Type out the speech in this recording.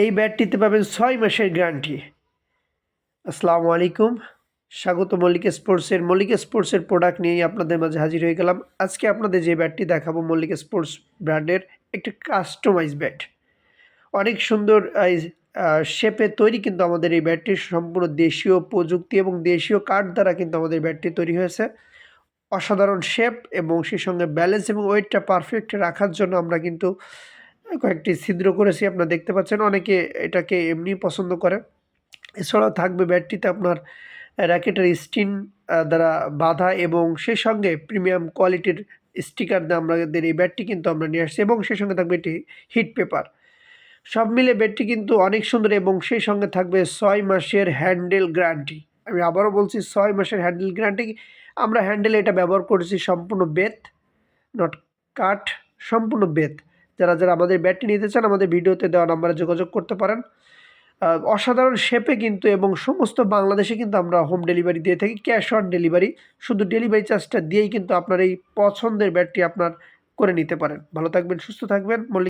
এই ব্যাটটিতে পাবেন ছয় মাসের গ্যারান্টি। আসসালামু আলাইকুম। স্বাগত মল্লিক স্পোর্টসের। মল্লিক স্পোর্টসের প্রোডাক্ট নিয়েই আপনাদের মাঝে হাজির হয়ে গেলাম। আজকে আপনাদের যে ব্যাটটি দেখাবো, মল্লিক স্পোর্টস ব্র্যান্ডের একটি কাস্টমাইজ ব্যাট অনেক সুন্দর শেপে তৈরি কিন্তু আমাদের এই ব্যাটটি। সম্পূর্ণ দেশীয় প্রযুক্তি এবং দেশীয় কাঠ দ্বারা কিন্তু আমাদের ব্যাটটি তৈরি হয়েছে। অসাধারণ শেপ এবং সেই সঙ্গে ব্যালেন্স এবং ওয়েটটা পারফেক্ট রাখার জন্য আমরা কিন্তু কয়েকটি ছিদ্র করেছি, আপনারা দেখতে পাচ্ছেন। অনেকে এটাকে এমনি পছন্দ করে। এছাড়াও থাকবে ব্যাটটিতে আপনার র্যাকেটের স্টিন দ্বারা বাঁধা এবং সেই সঙ্গে প্রিমিয়াম কোয়ালিটির স্টিকার দিয়ে আমাদের এই ব্যাটটি কিন্তু আমরা নিয়ে আসছি এবং সেই সঙ্গে থাকবে এটি হিট পেপার। সব মিলে ব্যাটটি কিন্তু অনেক সুন্দর এবং সেই সঙ্গে থাকবে ছয় মাসের হ্যান্ডেল গ্যারান্টি। আমি আবারও বলছি, ছয় মাসের হ্যান্ডেল গ্যারান্টি। আমরা হ্যান্ডেল এটা ব্যবহার করেছি সম্পূর্ণ বেত, নট কাঠ সম্পূর্ণ বেত। যারা যারা আমাদের ব্যাটটি নিতে চান, আমাদের ভিডিওতে দেওয়া নাম্বারে যোগাযোগ করতে পারেন। অসাধারণ শেপে কিন্তু এবং সমস্ত বাংলাদেশে কিন্তু আমরা হোম ডেলিভারি দিয়ে থাকি ক্যাশ অন ডেলিভারি শুধু ডেলিভারি চার্জটা দিয়েই কিন্তু আপনার এই পছন্দের ব্যাটটি আপনার করে নিতে পারেন। ভালো থাকবেন, সুস্থ থাকবেন। মল্লিক